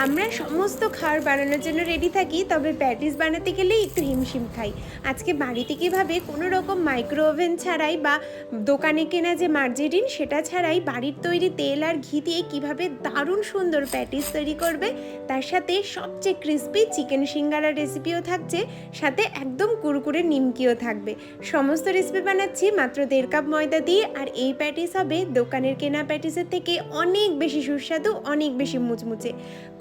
আমরা সমস্ত খাবার বানানোর জন্য রেডি থাকি, তবে প্যাটিস বানাতে গেলে একটু হিমশিম খাই। আজকে বাড়িতে কীভাবে কোনো রকম মাইক্রো ওভেন ছাড়াই বা দোকানে কেনা যে মার্জেরিন সেটা ছাড়াই বাড়ির তৈরি তেল আর ঘি দিয়ে কীভাবে দারুণ সুন্দর প্যাটিস তৈরি করবে, তার সাথে সবচেয়ে ক্রিস্পি চিকেন সিঙ্গারার রেসিপিও থাকছে, সাথে একদম কুরকুরে নিমকিও থাকবে। সমস্ত রেসিপি বানাচ্ছি, মাত্র দেড় কাপ ময়দা দিয়ে, আর এই প্যাটিস হবে দোকানের কেনা প্যাটিসের থেকে অনেক বেশি সুস্বাদু, অনেক বেশি মুচমুচে।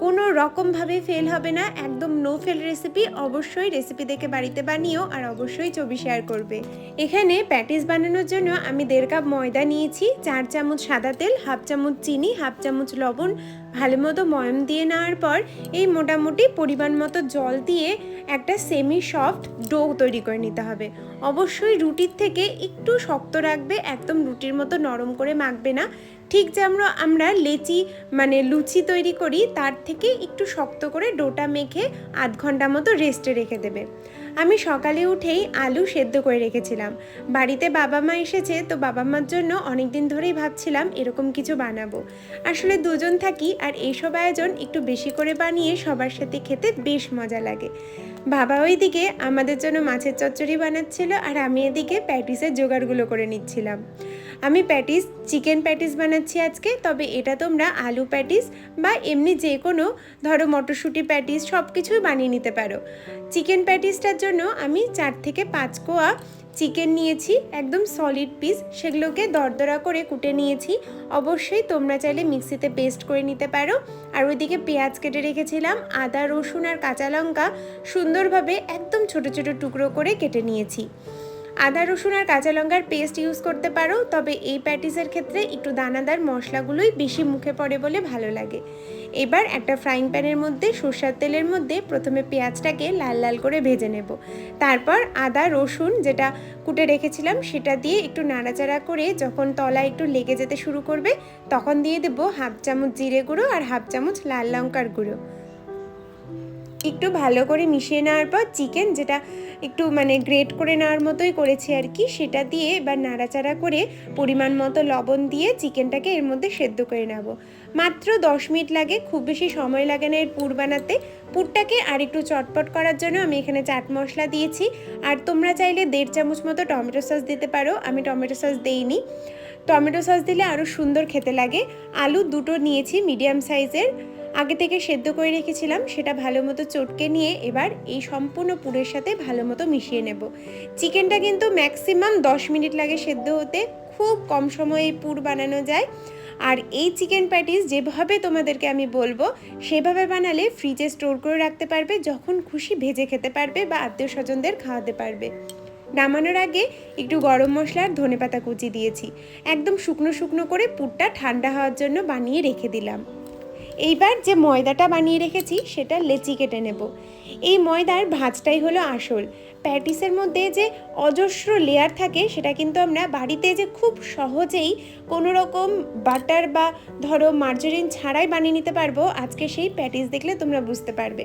কোনো রকমভাবে ফেল হবে না, একদম নো ফেল রেসিপি অবশ্যই রেসিপি দেখে বাড়িতে বানিও আর অবশ্যই ছবি শেয়ার করবে। এখানে প্যাটিস বানানোর জন্য আমি দেড় কাপ ময়দা নিয়েছি, চার চামচ সাদা তেল হাফ চামচ চিনি হাফ চামচ লবণ ভালো মতো ময়ম দিয়ে নেওয়ার পর এই মোটামুটি পরিমাণ মতো জল দিয়ে একটা সেমি সফট ডো তৈরি করে নিতে হবে। অবশ্যই রুটির থেকে একটু শক্ত রাখবে, একদম রুটির মতো নরম করে মাখবে না। ঠিক যেমন আমরা লেচি মানে লুচি তৈরি করি, তার থেকে একটু শক্ত করে ডোটা মেখে আধ ঘণ্টা মতো রেস্টে রেখে দেবে। আমি সকালে উঠেই আলু সেদ্ধ করে রেখেছিলাম। বাড়িতে বাবা মা এসেছে, তো বাবা মার জন্য অনেক দিন ধরেই ভাবছিলাম এরকম কিছু বানাবো। আসলে দুজন থাকি আর এইসব আয়োজন একটু বেশি করে বানিয়ে সবার সাথে খেতে বেশ মজা লাগে। বাবা ওইদিকে আমাদের জন্য মাছের চচ্চড়ি বানাচ্ছিল আর আমি এদিকে প্যাটিসের জোগাড়গুলো করে নিচ্ছিলাম। আমি প্যাটিস, চিকেন প্যাটিস বানাচ্ছি আজকে, তবে এটা তোমরা আলু প্যাটিস বা এমনি যে কোনো, ধরো মটরশুঁটি প্যাটিস সব কিছুই বানিয়ে নিতে পারো। চিকেন প্যাটিসটার জন্য আমি চার থেকে পাঁচ কোয়া চিকেন নিয়েছি, একদম সলিড পিস সেগুলোকে দরদরা করে কুটে নিয়েছি। অবশ্যই তোমরা চাইলে মিক্সিতে পেস্ট করে নিতে পারো। আর ওইদিকে পেঁয়াজ কেটে রেখেছিলাম, আদা, রসুন আর কাঁচা লঙ্কা সুন্দরভাবে একদম ছোট ছোট টুকরো করে কেটে নিয়েছি। আদা, রসুন আর কাঁচা লঙ্কার পেস্ট ইউজ করতে পারো, তবে এই প্যাটিসের ক্ষেত্রে একটু দানাদার মশলাগুলোই বেশি মুখে পড়ে বলে ভালো লাগে। এবার একটা ফ্রাইং প্যানের মধ্যে সর্ষার তেলের মধ্যে প্রথমে পেঁয়াজটাকে লাল লাল করে ভেজে নেব। তারপর আদা, রসুন যেটা কুটে রেখেছিলাম, সেটা দিয়ে একটু নাড়াচাড়া করে যখন তলা একটু লেগে যেতে শুরু করবে, তখন দিয়ে দেবো হাফ চামচ জিরে গুঁড়ো আর হাফ চামচ লাল লঙ্কার গুঁড়ো। একটু ভালো করে মিশিয়ে নেওয়ার পর চিকেন যেটা একটু মানে গ্রেট করে নেওয়ার মতোই করেছি আর কি, সেটা দিয়ে এবার নাড়াচাড়া করে পরিমাণ মতো লবণ দিয়ে চিকেনটাকে এর মধ্যে সেদ্ধ করে নেব। মাত্র দশ মিনিট লাগে, খুব বেশি সময় লাগে না এর পুর বানাতে। পুরটাকে আর একটু চটপট করার জন্য আমি এখানে চাট মশলা দিয়েছি। আর তোমরা চাইলে দেড় চামচ মতো টমেটো সস দিতে পারো, আমি টমেটো সস দেইনি। টমেটো সস দিলে আরও সুন্দর খেতে লাগে। আলু দুটো নিয়েছি মিডিয়াম সাইজের আগে থেকে সেদ্ধ করে রেখেছিলাম, সেটা ভালো মতো চটকে নিয়ে এবার এই সম্পূর্ণ পুরের সাথে ভালো মতো মিশিয়ে নেব। চিকেনটা কিন্তু ম্যাক্সিমাম দশ মিনিট লাগে সেদ্ধ হতে, খুব কম সময়ে এই পুর বানানো যায়। আর এই চিকেন প্যাটিস যেভাবে তোমাদেরকে আমি বলব, সেভাবে বানালে ফ্রিজে স্টোর করে রাখতে পারবে, যখন খুশি ভেজে খেতে পারবে বা আত্মীয় স্বজনদের খাওয়াতে পারবে। নামানোর আগে একটু গরম মশলা আর ধনেপাতা কুচি দিয়েছি। একদম শুকনো শুকনো করে পুরটা ঠান্ডা হওয়ার জন্য বানিয়ে রেখে দিলাম। এইবার যে ময়দাটা বানিয়ে রেখেছি, সেটা লেচি কেটে নেব। এই ময়দার ভাঁজটাই হলো আসল। প্যাটিসের মধ্যে যে অজস্র লেয়ার থাকে, সেটা কিন্তু আমরা বাড়িতে যে খুব সহজেই কোনো রকম বাটার বা ধরো মার্জরিন ছাড়াই বানিয়ে নিতে পারব, আজকে সেই প্যাটিস দেখলে তোমরা বুঝতে পারবে।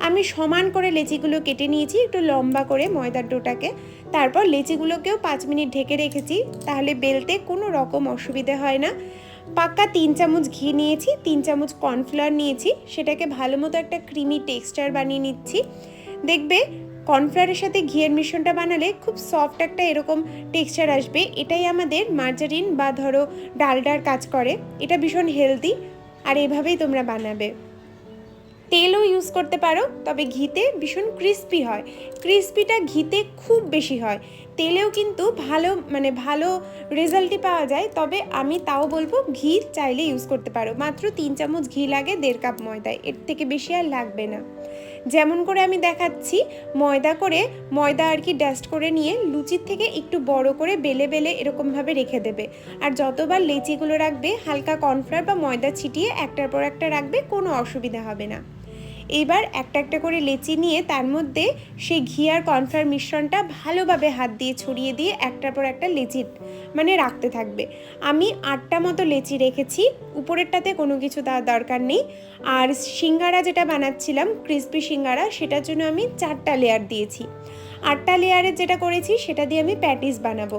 আমি সমান করে লেচিগুলো কেটে নিয়েছি, একটু লম্বা করে ময়দার ডোটাকে। তারপর লেচিগুলোকেও পাঁচ মিনিট ঢেকে রেখেছি, তাহলে বেলতে কোনো রকম অসুবিধে হয় না। পাক্কা তিন চামচ ঘি নিয়েছি, তিন চামচ কর্নফ্লাওয়ার নিয়েছি, সেটাকে ভালো মতো একটা ক্রিমি টেক্সচার বানিয়ে নিচ্ছি। দেখবে কর্নফ্লাওয়ারের সাথে ঘিয়ের মিশ্রণটা বানালে খুব সফট একটা এরকম টেক্সচার আসবে। এটাই আমাদের মার্জারিন বা ধরো ডালডার কাজ করে। এটা ভীষণ হেলদি আর এভাবেই তোমরা বানাবে। তেলও ইউজ করতে পারো, তবে ঘিতে ভীষণ ক্রিস্পি হয়। ক্রিস্পিটা ঘিতে খুব বেশি হয়। তেলেও কিন্তু ভালো মানে ভালো রেজাল্টই পাওয়া যায়। তবে আমি তাও বলব, ঘি চাইলে ইউজ করতে পারো। মাত্র তিন চামচ ঘি লাগে, দেড় কাপ ময়দায় এর থেকে বেশি আর লাগবে না। যেমন করে আমি দেখাচ্ছি, ময়দা করে, ময়দা আর কি ডাস্ট করে নিয়ে লুচির থেকে একটু বড় করে বেলে বেলে এরকমভাবে রেখে দেবে। আর যতবার লেচিগুলো রাখবে, হালকা কর্নফ্লাওয়ার বা ময়দা ছিটিয়ে একটার পর একটা রাখবে, কোনো অসুবিধা হবে না। এইবার একটা একটা করে লেচি নিয়ে তার মধ্যে সেই ঘি আর কর্নফ্লাওয়ার মিশ্রণটা ভালোভাবে হাত দিয়ে ছড়িয়ে দিয়ে একটার পর একটা লেচি মানে রাখতে থাকবে। আমি আটটা মতো লেচি রেখেছি, উপরেরটাতে কোনো কিছু দেওয়ার দরকার নেই। আর সিঙ্গারা যেটা বানাচ্ছিলাম, ক্রিসপি সিঙ্গারা, সেটার জন্য আমি চারটা লেয়ার দিয়েছি। আটটা লেয়ারের যেটা করেছি, সেটা দিয়ে আমি প্যাটিস বানাবো।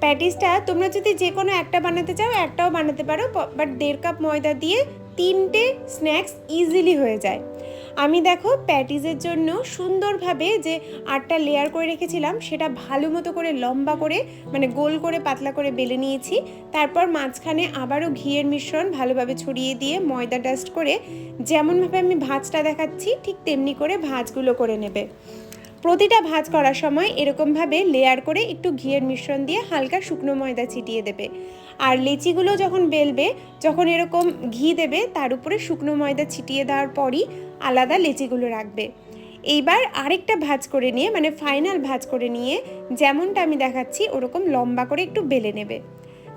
প্যাটিসটা তোমরা যদি যে কোনো একটা বানাতে চাও, একটাও বানাতে পারো বাট দেড় কাপ ময়দা দিয়ে তিনটে স্ন্যাক্স ইজিলি হয়ে যায়। আমি দেখো প্যাটিসের জন্য সুন্দরভাবে যে আটটা লেয়ার করে রেখেছিলাম, সেটা ভালো মতো করে লম্বা করে মানে গোল করে পাতলা করে বেলে নিয়েছি। তারপর মাঝখানে আবারও ঘিয়ের মিশ্রণ ভালোভাবে ছড়িয়ে দিয়ে ময়দা ডাস্ট করে যেমনভাবে আমি ভাজটা দেখাচ্ছি, ঠিক তেমনি করে ভাজগুলো করে নেবে। প্রতিটা ভাজ করার সময় এরকমভাবে লেয়ার করে একটু ঘিয়ের মিশ্রণ দিয়ে হালকা শুকনো ময়দা ছিটিয়ে দেবে। আর লেচিগুলো যখন বেলবে, যখন এরকম ঘি দেবে, তার উপরে শুকনো ময়দা ছিটিয়ে দেওয়ার পরই আলাদা লেচিগুলো রাখবে। এইবার আরেকটা ভাজ করে নিয়ে মানে ফাইনাল ভাজ করে নিয়ে, যেমনটা আমি দেখাচ্ছি, ওরকম লম্বা করে একটু বেলে নেবে।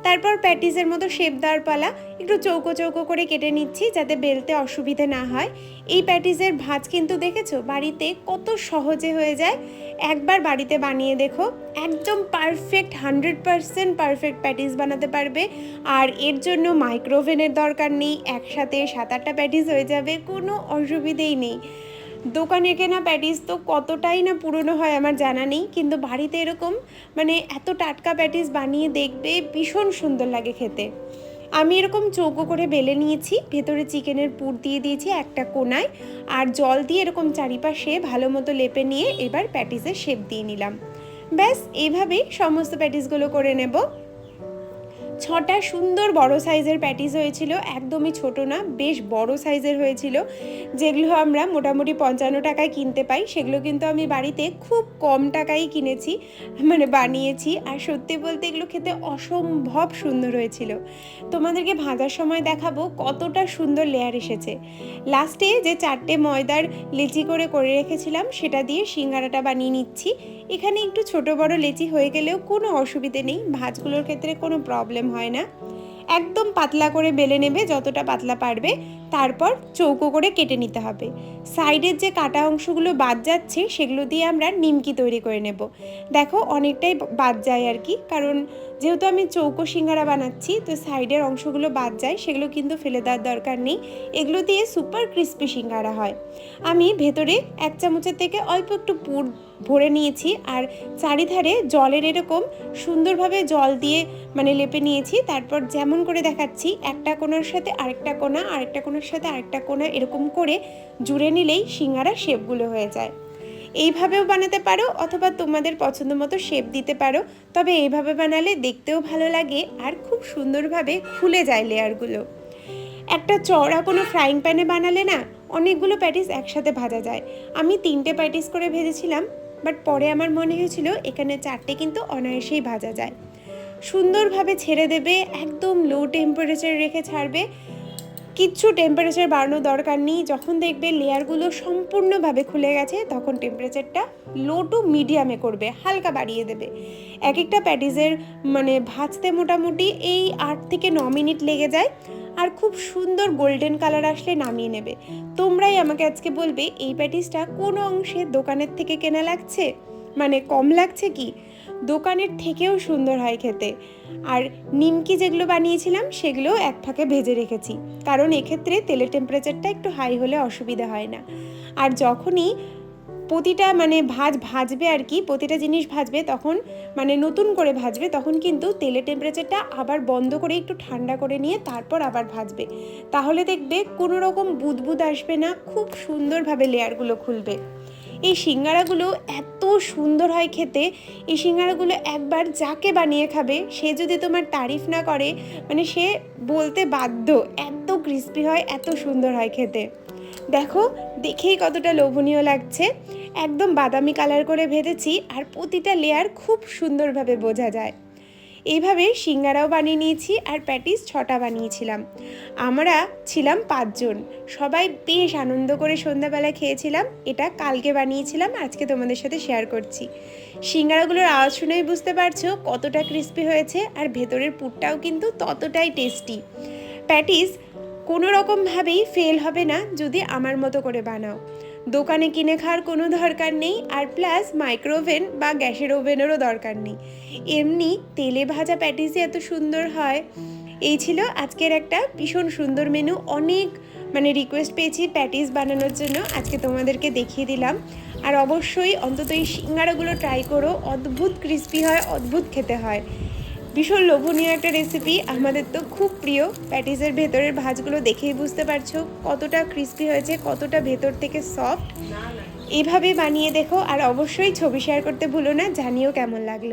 তারপর প্যাটিসের মতো শেপ দেওয়ার পালা, একটু চৌকো চৌকো করে কেটে নিচ্ছি যাতে বেলতে অসুবিধে না হয়। এই প্যাটিসের ভাজ কিন্তু দেখেছ? বাড়িতে কত সহজে হয়ে যায়। একবার বাড়িতে বানিয়ে দেখো। একদম perfect hundred percent perfect patties বানাতে পারবে। আর এর জন্য মাইক্রোওভেনের দরকার নেই। একসাথে সাত আটটা প্যাটিস হয়ে যাবে। কোনো অসুবিধেই নেই। দোকানে কেনা প্যাটিস তো কতটাই না পুরনো হয় আমার জানা নেই, কিন্তু বাড়িতে এরকম মানে এত টাটকা প্যাটিস বানিয়ে দেখবে ভীষণ সুন্দর লাগে খেতে। আমি এরকম চৌকো করে বেলে নিয়েছি, ভেতরে চিকেনের পুর দিয়ে দিয়েছি একটা কোনায়, আর জল দিয়ে এরকম চারিপাশে ভালো মতো লেপে নিয়ে এবার প্যাটিসের শেপ দিয়ে নিলাম। ব্যাস এইভাবেই সমস্ত প্যাটিসগুলো করে নেব। ছটা সুন্দর বড় সাইজের প্যাটিস হয়েছিল, একদমই ছোট না, বেশ বড় সাইজের হয়েছিল। যেগুলো আমরা মোটামুটি পঞ্চান্ন টাকায় কিনতে পাই, সেগুলো কিন্তু আমি বাড়িতে খুব কম টাকায় কিনেছি মানে বানিয়েছি। আর সত্যি বলতে এগুলো খেতে অসম্ভব সুন্দর হয়েছিল। তোমাদেরকে ভাজার সময় দেখাবো কতটা সুন্দর লেয়ার এসেছে। লাস্টে যে চারটে ময়দার লিচি করে করে রেখেছিলাম, সেটা দিয়ে সিঙ্গারাটা বানিয়ে নিচ্ছি। এখানে একটু ছোট বড় লেচি হয়ে গেলেও কোনো অসুবিধে নেই। ভাজগুলোর ক্ষেত্রে কোনো প্রবলেম হয় না। একদম পাতলা করে বেলে নেবে, যতটা পাতলা পারবে। তারপর চৌকো করে কেটে নিতে হবে। সাইডের যে কাটা অংশগুলো বাদ যাচ্ছে, সেগুলো দিয়ে আমরা নিমকি তৈরি করে নেব। দেখো, অনেকটাই বাদ যায় আর কি, কারণ যেহেতু আমি চৌকো সিঙ্গারা বানাচ্ছি, তো সাইডের অংশগুলো বাদ যায়, সেগুলো কিন্তু ফেলে দেওয়ার দরকার নেই। এগুলো দিয়ে সুপার ক্রিস্পি সিঙ্গারা হয়। আমি ভেতরে এক চামচের থেকে অল্প একটু পুর ভরে নিয়েছি, আর চারিধারে জলের এরকম সুন্দরভাবে জল দিয়ে মানে লেপে নিয়েছি। তারপর যেমন করে দেখাচ্ছি, একটা কোণার সাথে আরেকটা কোণা আরেকটা কোণার সাথে আরেকটা কোণা এরকম করে জুড়ে নিলেই সিঙ্গারা শেপগুলো হয়ে যায়। এইভাবেও বানাতে পারো অথবা তোমাদের পছন্দ মতো শেপ দিতে পারো, তবে এইভাবে বানালে দেখতেও ভালো লাগে আর খুব সুন্দরভাবে খুলে যায় লেয়ারগুলো। একটা চড়া কোনো ফ্রাইং প্যানে বানালে না, অনেকগুলো প্যাটিস একসাথে ভাজা যায়। আমি তিনটে প্যাটিস করে ভেজেছিলাম, বাট পরে আমার মনে হয়েছিল এখানে চারটে কিন্তু অনায়াসেই ভাজা যায়। সুন্দরভাবে ছেড়ে দেবে, একদম লো টেম্পারেচার রেখে ছাড়বে কিচ্ছু টেম্পারেচার বাড়ানোর দরকার নেই। যখন দেখবে লেয়ারগুলো সম্পূর্ণভাবে খুলে গেছে, তখন টেম্পারেচারটা লো টু মিডিয়ামে করবে, হালকা বাড়িয়ে দেবে। এক একটা প্যাটিসের মানে ভাজতে মোটামুটি এই আট থেকে ন মিনিট লেগে যায় আর খুব সুন্দর গোল্ডেন কালার আসলে নামিয়ে নেবে। তোমরাই আমাকে আজকে বলবে, এই প্যাটিসটা কোন অংশে দোকানের থেকে কেনা লাগছে? মানে কম লাগছে কি? দোকানের থেকেও সুন্দর হয় খেতে। আর নিমকি যেগুলো বানিয়েছিলাম সেগুলো এক ফাঁকে ভেজে রেখেছি। কারণ এক্ষেত্রে তেলের টেম্পারেচারটা একটু হাই হলে অসুবিধা হয় না। আর যখনই প্রতিটা মানে ভাজ ভাজবে আর কি, প্রতিটা জিনিস ভাজবে, তখন মানে নতুন করে ভাজবে, তখন কিন্তু তেলের টেম্পারেচারটা আবার বন্ধ করে একটু ঠান্ডা করে নিয়ে তারপর আবার ভাজবে। তাহলে দেখবে কোনো রকম বুদবুদ আসবে না, খুব সুন্দরভাবে লেয়ারগুলো খুলবে। এই সিঙ্গারাগুলো এত সুন্দর হয় খেতে। এই সিঙ্গারাগুলো একবার যাকে বানিয়ে খাবে, সে যদি তোমার তারিফ না করে মানে সে বলতে বাধ্য, এত ক্রিস্পি হয়, এত সুন্দর হয় খেতে। দেখো, দেখেই কতটা লোভনীয় লাগছে। একদম বাদামি কালার করে ভেজেছি, আর প্রতিটা লেয়ার খুব সুন্দরভাবে বোঝা যায়। এইভাবে সিঙ্গারাও বানিয়ে নিয়েছি আর প্যাটিস ছটা বানিয়েছিলাম। আমরা ছিলাম পাঁচজন। সবাই বেশ আনন্দ করে সন্ধ্যাবেলা খেয়েছিলাম। এটা কালকে বানিয়েছিলাম, আজকে তোমাদের সাথে শেয়ার করছি। সিঙ্গারাগুলোর আওয়াজ শুনেই বুঝতে পারছ কতটা ক্রিস্পি হয়েছে আর ভেতরের পুরটাও কিন্তু ততটাই টেস্টি প্যাটিস কোনো রকমভাবেই ফেল হবে না, যদি আমার মতো করে বানাও। দোকানে কিনে খাওয়ার কোনো দরকার নেই, আর প্লাস মাইক্রোওভেন বা গ্যাসের ওভেনেরও দরকার নেই। এমনি তেলে ভাজা প্যাটিসই এত সুন্দর হয়। এই ছিল আজকের একটা ভীষণ সুন্দর মেনু অনেক মানে রিকোয়েস্ট পেয়েছি প্যাটিস বানানোর জন্য। আজকে তোমাদেরকে দেখিয়ে দিলাম। আর অবশ্যই অন্তত এই সিঙ্গারাগুলো ট্রাই করো। অদ্ভুত ক্রিস্পি হয়, অদ্ভুত খেতে হয়। ভীষণ লোভনীয় একটা রেসিপি আমাদের তো খুব প্রিয়। প্যাটিসের ভেতরের ভাজগুলো দেখেই বুঝতে পারছ কতটা ক্রিস্পি হয়েছে কতটা ভেতর থেকে সফট এভাবে বানিয়ে দেখো আর অবশ্যই ছবি শেয়ার করতে ভুলো না জানিও কেমন লাগল।